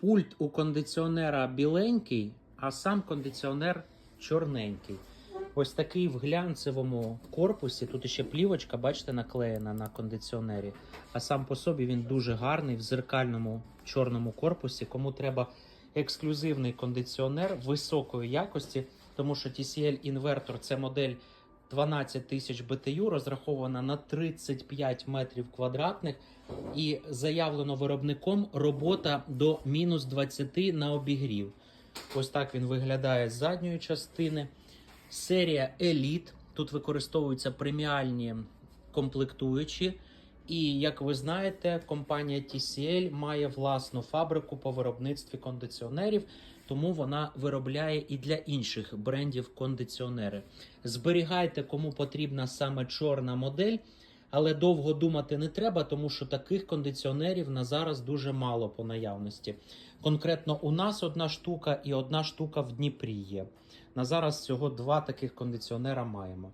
Пульт у кондиціонера біленький, а сам кондиціонер чорненький. Ось такий в глянцевому корпусі. Тут ще плівочка, бачите, наклеєна на кондиціонері. А сам по собі він дуже гарний в зеркальному чорному корпусі. Кому треба ексклюзивний кондиціонер високої якості, тому що TCL інвертор це модель 12 тисяч BTU, розрахована на 35 метрів квадратних, і заявлено виробником робота до мінус 20 на обігрів. Ось так він виглядає з задньої частини. Серія Elite. Тут використовуються преміальні комплектуючі. І як ви знаєте, компанія TCL має власну фабрику по виробництві кондиціонерів, тому вона виробляє і для інших брендів кондиціонери. Зберігайте, кому потрібна саме чорна модель, але довго думати не треба, тому що таких кондиціонерів на зараз дуже мало по наявності. Конкретно у нас одна штука і одна штука в Дніпрі є. На зараз всього два таких кондиціонера маємо.